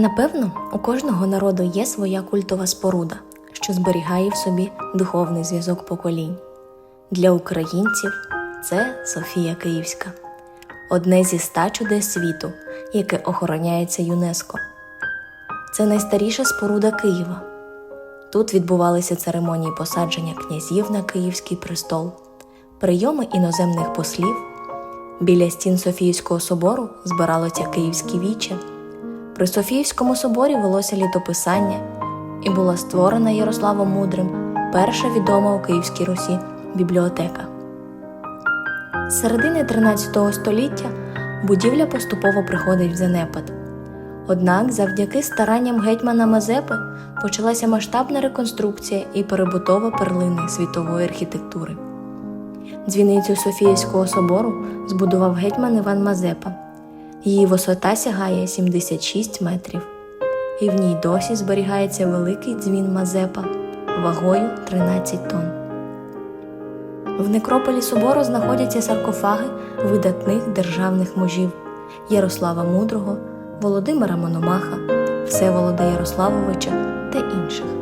Напевно, у кожного народу є своя культова споруда, що зберігає в собі духовний зв'язок поколінь. Для українців це Софія Київська, одне зі ста чудес світу, яке охороняється ЮНЕСКО. Це найстаріша споруда Києва. Тут відбувалися церемонії посадження князів на Київський престол, прийоми іноземних послів. Біля стін Софійського собору збиралося київське віче. При Софіївському соборі велося літописання і була створена Ярославом Мудрим перша відома у Київській Русі бібліотека. З середини 13 століття будівля поступово приходить в занепад. Однак, завдяки старанням гетьмана Мазепи почалася масштабна реконструкція і перебутова перлини світової архітектури. Дзвіницю Софіївського собору збудував гетьман Іван Мазепа. Її висота сягає 76 метрів, і в ній досі зберігається великий дзвін Мазепа вагою 13 тонн. В некрополі собору знаходяться саркофаги видатних державних мужів Ярослава Мудрого, Володимира Мономаха, Всеволода Ярославовича та інших.